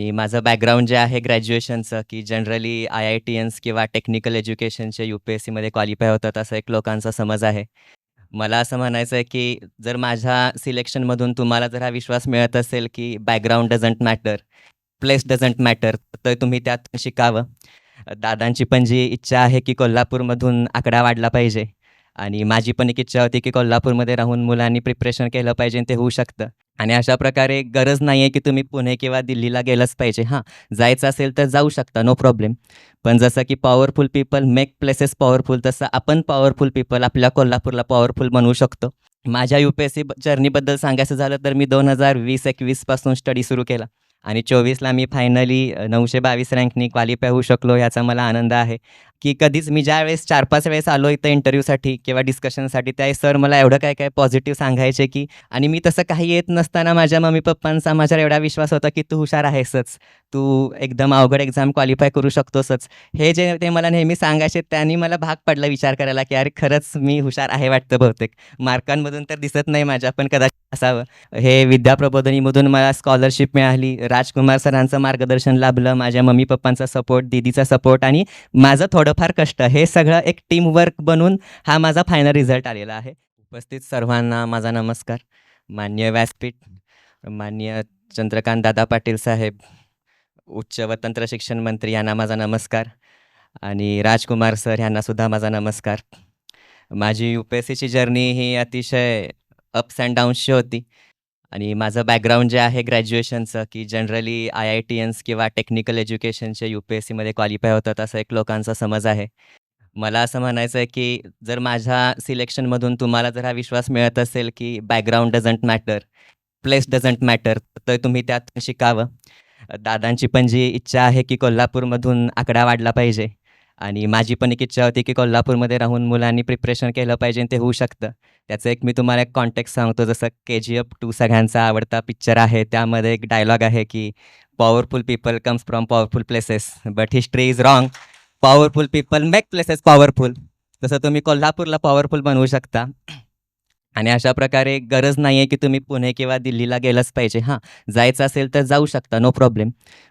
आणि माझं बॅकग्राऊंड जे आहे ग्रॅज्युएशनचं की जनरली आय आय टी एन्स किंवा टेक्निकल एज्युकेशनचे यू पी एस सीमध्ये क्वालिफाय होतात असं एक लोकांचा समज आहे. मला असं म्हणायचं आहे की जर माझ्या सिलेक्शनमधून तुम्हाला जर हा विश्वास मिळत असेल की background doesn't matter place doesn't matter तर तुम्ही त्यात शिकावं. दादांची पण जी इच्छा आहे की कोल्हापूरमधून आकडा वाढला पाहिजे आणि माझी पण एक इच्छा होती की कोल्हापूरमध्ये राहून मुलांनी प्रिपरेशन केलं पाहिजे ते होऊ शकतं. आणि अशा प्रकारे गरज नाही आहे की तुम्ही पुणे किंवा दिल्लीला गेलंच पाहिजे. हां जायचं असेल तर जाऊ शकता नो प्रॉब्लेम पण जसं की powerful people make places powerful तसं आपण पॉवरफुल पीपल आपल्या कोल्हापूरला पॉवरफुल बनवू शकतो. माझ्या यू पी एस सी जर्नीबद्दल सांगायचं झालं तर मी दोन हजार वीस एकवीसपासून स्टडी सुरू केला. आणि चोवीसला मी फायनली नऊशे बावीस रँकनी क्वालिफाय होऊ शकलो याचा मला आनंद आहे. की कधीच मी ज्या वेळेस चार पाच वेळेस आलो इथं इंटरव्ह्यूसाठी किंवा डिस्कशनसाठी त्या सर मला एवढं काय काय पॉझिटिव्ह सांगायचे की आणि मी तसं काही येत नसताना माझ्या मम्मी पप्पांचा माझ्यावर एवढा विश्वास होता की तू हुशार आहेसच. तू एकदम अवघड एक्झाम क्वालिफाय करू शकतोसच. हे जे ते मला नेहमी सांगायचे त्यांनी मला भाग पडला विचार करायला की अरे खरंच मी हुशार आहे वाटतं बहुतेक. मार्कांमधून तर दिसत नाही माझ्या पण कदाचित असावं. हे विद्याप्रबोधिनीमधून मला स्कॉलरशिप मिळाली. राजकुमार सरांचं मार्गदर्शन लाभलं माझ्या मम्मी पप्पांचा सपोर्ट दीदीचा सपोर्ट आणि माझं थोडंफार कष्ट. हे सगळं एक टीमवर्क बनून हा माझा फायनल रिझल्ट आलेला आहे. उपस्थित सर्वांना माझा नमस्कार. मान्य व्यासपीठ मान्य चंद्रकांत दादा पाटील साहेब उच्च व तंत्र शिक्षण मंत्री यांना माझा नमस्कार आणि राजकुमार सर यांनासुद्धा माझा नमस्कार. माझी यू पी एस सीची जर्नी ही अतिशय अप्स अँड डाऊन्सची होती. आणि माझं बॅकग्राऊंड जे आहे ग्रॅज्युएशनचं की जनरली आय आय टी एन्स किंवा टेक्निकल एज्युकेशनचे यू पी एस सीमध्ये क्वालिफाय होतात असं एक लोकांचा समज आहे. मला असं म्हणायचं आहे की जर माझ्या सिलेक्शनमधून तुम्हाला जर हा विश्वास मिळत असेल की background doesn't matter place doesn't matter तर तुम्ही त्यात शिकावं. दादांची पण जी इच्छा आहे की कोल्हापूरमधून आकडा वाढला पाहिजे आणि माझी पण एक इच्छा होती की कोल्हापूरमध्ये राहून मुलांनी प्रिपरेशन केलं पाहिजे ते होऊ शकतं. त्याचं एक मी तुम्हाला एक कॉन्टॅक्ट सांगतो जसं के जी एफ टू सगळ्यांचा आवडता पिक्चर आहे. त्यामध्ये एक डायलॉग आहे की powerful people comes from powerful places but history is wrong powerful people make places powerful तसं तुम्ही कोल्हापूरला पॉवरफुल बनवू शकता. आणि अशा प्रकारे गरज नाही आहे की तुम्ही पुणे किंवा दिल्लीला गेलंच पाहिजे. हां जायचं असेल तर जाऊ शकता नो प्रॉब्लेम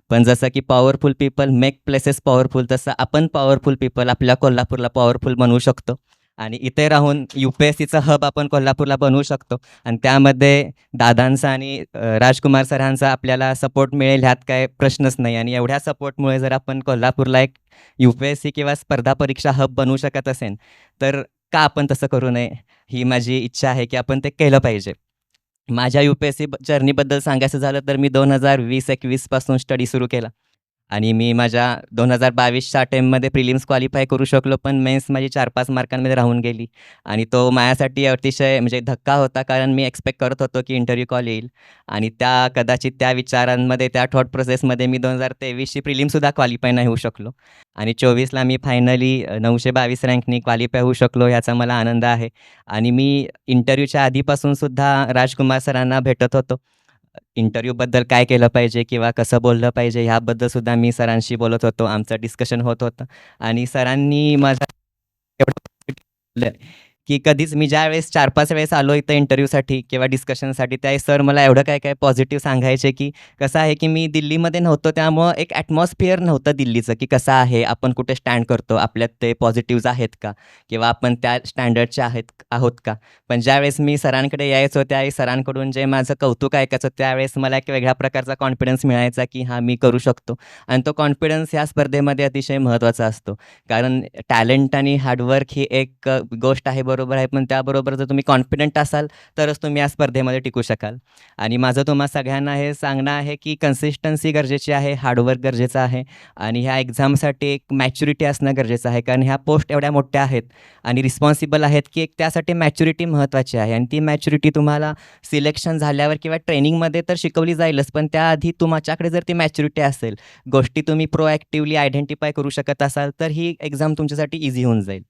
पण जसं की powerful people make places powerful तसं आपण पॉवरफुल पीपल आपल्या कोल्हापूरला पॉवरफुल बनवू शकतो. आणि इथे राहून यू पी एस सीचं हब आपण कोल्हापूरला बनवू शकतो. आणि त्यामध्ये दादांचा आणि राजकुमार सरांचा आपल्याला सपोर्ट मिळेल ह्यात काय प्रश्नच नाही. आणि एवढ्या सपोर्टमुळे जर आपण कोल्हापूरला एक यू पी एस सी किंवा स्पर्धा परीक्षा हब बनवू शकत असेल तर का आपण तसं करू नये? ही माझी इच्छा आहे की आपण ते केलं पाहिजे. माझ्या यू पी एस सी जर्नीबद्दल सांगायचं झालं तर मी दोन हजार वीस एकवीसपासून स्टडी सुरू केला. आणि मी माझ्या दोन हजार बावीसच्या अटेम्पमध्ये प्रिलिम्स क्वालिफाय करू शकलो पण मेन्स माझी चार पाच मार्कांमध्ये राहून गेली. आणि तो माझ्यासाठी अतिशय म्हणजे धक्का होता कारण मी एक्सपेक्ट करत होतो की इंटरव्ह्यू कॉल येईल. आणि त्या कदाचित त्या विचारांमध्ये त्या थॉट प्रोसेसमध्ये मी दोन हजार तेवीसची प्रिलिमसुद्धा क्वालिफाय नाही होऊ शकलो. आणि चोवीसला मी फायनली नऊशे बावीस रँकनी क्वालिफाय होऊ शकलो याचा मला आनंद आहे. आणि मी इंटरव्ह्यूच्या आधीपासूनसुद्धा राजकुमार सरांना भेटत होतो. इंटरव्ह्यूबद्दल काय केलं पाहिजे किंवा कसं बोललं पाहिजे ह्याबद्दल सुद्धा मी सरांशी बोलत होतो आमचं डिस्कशन होत होतं. आणि सरांनी माझा की कधीच मी ज्या वेळेस चार पाच वेळेस आलो इथं इंटरव्ह्यूसाठी किंवा डिस्कशनसाठी त्या सर मला एवढं काय काय पॉझिटिव्ह सांगायचे की कसं आहे की मी दिल्लीमध्ये नव्हतो त्यामुळं एक ॲटमॉस्फिअर नव्हतं दिल्लीचं की कसं आहे आपण कुठे स्टँड करतो आपल्यात ते पॉझिटिव्ज आहेत का? किंवा आपण त्या स्टँडर्डचे आहेत आहोत का? पण ज्यावेळेस मी सरांकडे यायचो त्या सरांकडून जे माझं कौतुक ऐकायचं त्यावेळेस मला एक वेगळ्या प्रकारचा कॉन्फिडन्स मिळायचा की हां मी करू शकतो. आणि तो कॉन्फिडन्स ह्या स्पर्धेमध्ये अतिशय महत्त्वाचा असतो. कारण टॅलेंट आणि हार्डवर्क ही एक गोष्ट आहे बरोबर. बरोबर आहे पण त्याबरोबर जर तुम्ही कॉन्फिडंट असाल तरच तुम्ही या स्पर्धेमध्ये टिकू शकाल. आणि माझं तुम्हा सगळ्यांना हे सांगणं आहे की कन्सिस्टन्सी गरजेची आहे हार्डवर्क गरजेचं आहे आणि ह्या एक्झामसाठी एक मॅच्युरिटी असणं गरजेचं आहे कारण ह्या पोस्ट एवढ्या मोठ्या आहेत आणि रिस्पॉन्सिबल आहेत की एक त्यासाठी मॅच्युरिटी महत्त्वाची आहे. आणि ती मॅच्युरिटी तुम्हाला सिलेक्शन झाल्यावर किंवा ट्रेनिंगमध्ये तर शिकवली जाईलच पण त्याआधी तुमच्याकडे जर ती मॅच्युरिटी असेल गोष्टी तुम्ही प्रोॲक्टिव्हली आयडेंटिफाय करू शकत असाल तर ही एक्झाम तुमच्यासाठी इझी होऊन जाईल.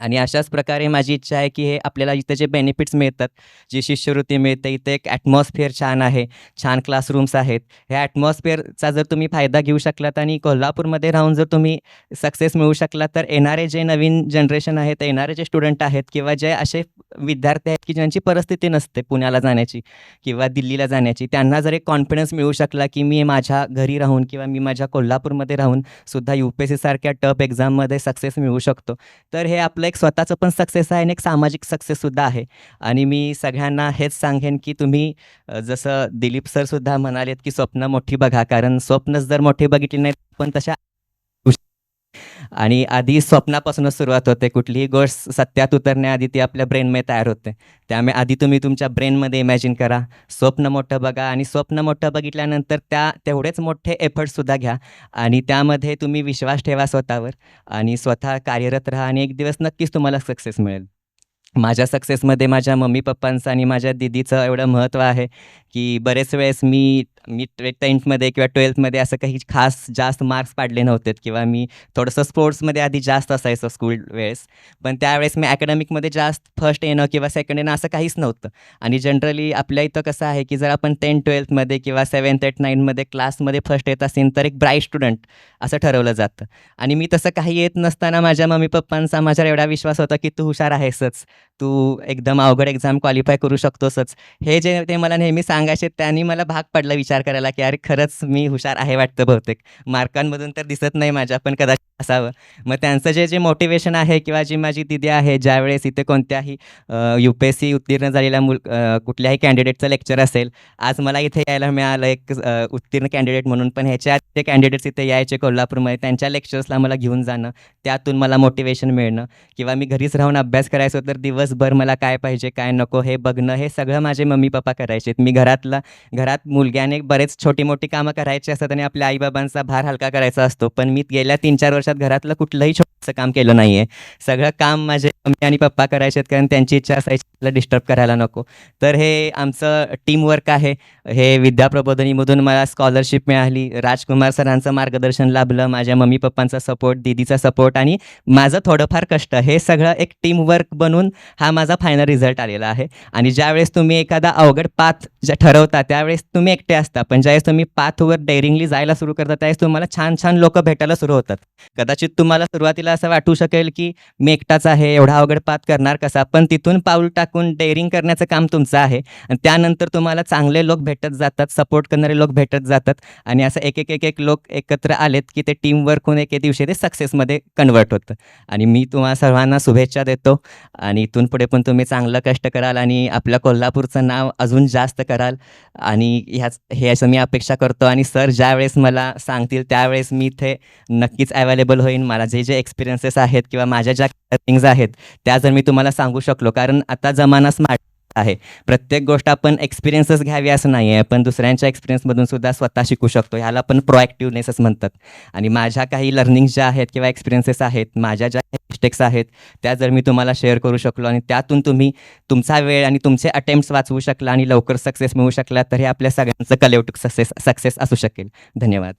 आणि अशाच प्रकारे माझी इच्छा आहे की हे आपल्याला इथे जे बेनिफिट्स मिळतात जी शिष्यवृत्ती मिळते इथे एक ॲटमॉस्फिअर छान आहे छान क्लासरूम्स आहेत. ह्या ॲटमॉस्फिअरचा जर तुम्ही फायदा घेऊ शकलात आणि कोल्हापूरमध्ये राहून जर तुम्ही सक्सेस मिळू शकला तर येणारे जे नवीन जनरेशन आहेत येणारे जे स्टुडंट आहेत किंवा जे असे विद्यार्थी आहेत की ज्यांची परिस्थिती नसते पुण्याला जाण्याची किंवा दिल्लीला जाण्याची त्यांना जर एक कॉन्फिडन्स मिळू शकला की मी माझ्या घरी राहून किंवा मी माझ्या कोल्हापूरमध्ये राहून सुद्धा यू पी एस सीसारख्या टप एक्झाममध्ये सक्सेस मिळू शकतो तर हे आपलं एक स्वतःचं पण सक्सेस आहे आणि एक सामाजिक सक्सेससुद्धा आहे. आणि मी सगळ्यांना हेच सांगेन की तुम्ही जसं दिलीप सरसुद्धा म्हणालेत की स्वप्न मोठी बघा. कारण स्वप्नच जर मोठी बघितली नाही पण तशा आणि आधी स्वप्नापासूनच सुरुवात होते. कुठलीही गोष्ट सत्यात उतरण्याआधी ती आपल्या ब्रेनमध्ये तयार होते. त्यामुळे आधी तुम्ही तुमच्या ब्रेनमध्ये इमॅजिन करा. स्वप्न मोठं बघा आणि स्वप्न मोठं बघितल्यानंतर त्या तेवढेच मोठे एफर्टसुद्धा घ्या. आणि त्यामध्ये तुम्ही विश्वास ठेवा स्वतःवर आणि स्वतः कार्यरत राहा आणि एक दिवस नक्कीच तुम्हाला सक्सेस मिळेल. माझ्या सक्सेसमध्ये माझ्या मम्मी पप्पांचं आणि माझ्या दीदीचं एवढं महत्त्व आहे की बरेच वेळेस मी मी ट्वे टेन्थमध्ये किंवा ट्वेल्थमध्ये असं काही खास जास्त मार्क्स पाडले नव्हते किंवा मी थोडंसं स्पोर्ट्समध्ये आधी जास्त असायचं स्कूल वेळेस. पण त्यावेळेस मी ॲकॅडमिकमध्ये जास्त फर्स्ट येणं किंवा सेकंड येणं असं काहीच नव्हतं. आणि जनरली आपल्या इथं कसं आहे की जर आपण टेन्थ ट्वेल्थमध्ये किंवा सेवन्थ एट नाईनमध्ये क्लासमध्ये फर्स्ट येत असेल तर एक ब्राईट स्टुडंट असं ठरवलं जातं. आणि मी तसं काही येत नसताना माझ्या मम्मी पप्पांचा माझ्यावर एवढा विश्वास होता की तू हुशार आहेसच. तू एकदम अवघड एक्झाम क्वालिफाय करू शकतोसच. हे जे ते मला नेहमी सांगायचे त्यांनी मला भाग पडला विचार करायला की अरे खरंच मी हुशार आहे वाटतं बहुतेक. मार्कांमधून तर दिसत नाही माझ्या पण कदाचित असावं. मग त्यांचं जे जे मोटिवेशन आहे किंवा जी माझी दिदी आहे ज्यावेळेस इथे कोणत्याही यू पी एस सी उत्तीर्ण झालेल्या मुल कुठल्याही कॅन्डिडेटचं लेक्चर असेल आज मला इथे यायला मिळालं एक उत्तीर्ण कॅन्डिडेट म्हणून. पण ह्याच्या आधी जे कॅन्डिडेट्स इथे यायचे कोल्हापूरमध्ये त्यांच्या लेक्चर्सला मला घेऊन जाणं त्यातून मला मोटिवेशन मिळणं. किंवा मी घरीच राहून अभ्यास करायचो तर दिवस दिवसभर मला काय पाहिजे काय नको हे बघणं हे सगळं माझे मम्मी पप्पा करायचे. मी घरातला घरात मुलग्याने बरेच छोटी मोठी कामं करायची असतात आणि आपल्या आईबाबांचा भार हलका करायचा असतो. पण मी गेल्या तीन चार वर्षात घरातलं कुठलंही छोटंसं काम केलं नाही आहे सगळं काम माझे मम्मी आणि पप्पा करायचे कारण त्यांची इच्छा असायची डिस्टर्ब करायला नको. तर हे आमचं टीमवर्क आहे. हे विद्याप्रबोधनीमधून मला स्कॉलरशिप मिळाली. राजकुमार सरांचं मार्गदर्शन लाभलं. माझ्या मम्मी पप्पांचा सपोर्ट दीदीचा सपोर्ट आणि माझं थोडंफार कष्ट. हे सगळं एक टीमवर्क बनून हा माझा फायनल रिझल्ट आलेला आहे. आणि ज्यावेळेस तुम्ही एखादा अवघड पाथ ज्या ठरवता त्यावेळेस तुम्ही एकटे असता. पण ज्यावेळेस तुम्ही पाथवर डेअरिंगली जायला सुरू करता त्यावेळेस तुम्हाला छान छान लोक भेटायला सुरू होतात. कदाचित तुम्हाला सुरुवातीला असं वाटू शकेल की मी एकटाच आहे एवढा अवघड पात करणार कसा? पण तिथून पाऊल टाकून डेअरिंग करण्याचं काम तुमचं आहे. आणि त्यानंतर तुम्हाला चांगले लोक भेटत जातात सपोर्ट करणारे लोक भेटत जातात. आणि असं एक एक एक एक लोक एकत्र आलेत की ते टीमवर्क होऊन एके दिवशी ते सक्सेसमध्ये कन्वर्ट होतं. आणि मी तुम्हाला सर्वांना शुभेच्छा देतो. आणि इथून पुढे पण तुम्ही चांगलं कष्ट कराल आणि आपल्या कोल्हापूरचं नाव अजून जास्त कराल. आणि ह्याच हे असं मी अपेक्षा करतो. आणि सर ज्यावेळेस मला सांगतील त्यावेळेस मी इथे नक्कीच अवेलेबल होईन. मला जे जे एक्सपिरियन्सेस आहेत किंवा माझ्या ज्या थिंग्स आहेत त्या जर मी तुम्हाला सांगू शकलो. कारण आता जमाना स्मार्ट आहे. प्रत्येक गोष्ट आपण एक्सपिरियन्सच घ्यावी असं नाही आहे पण दुसऱ्यांच्या एक्सपिरियन्समधून सुद्धा स्वतः शिकू शकतो. ह्याला पण प्रोॲक्टिव्हनेसच म्हणतात. आणि माझ्या काही लर्निंग्स ज्या आहेत किंवा एक्सपिरियन्सेस आहेत माझ्या ज्या मिस्टेक्स आहेत त्या जर मी तुम्हाला शेअर करू शकलो आणि त्यातून तुम्ही तुमचा वेळ आणि तुमचे अटेम्प्ट्स वाचवू शकला आणि लवकर सक्सेस मिळू शकला तर हे आपल्या सगळ्यांचं कलेक्टिव्ह सक्सेस सक्सेस असू शकेल. धन्यवाद.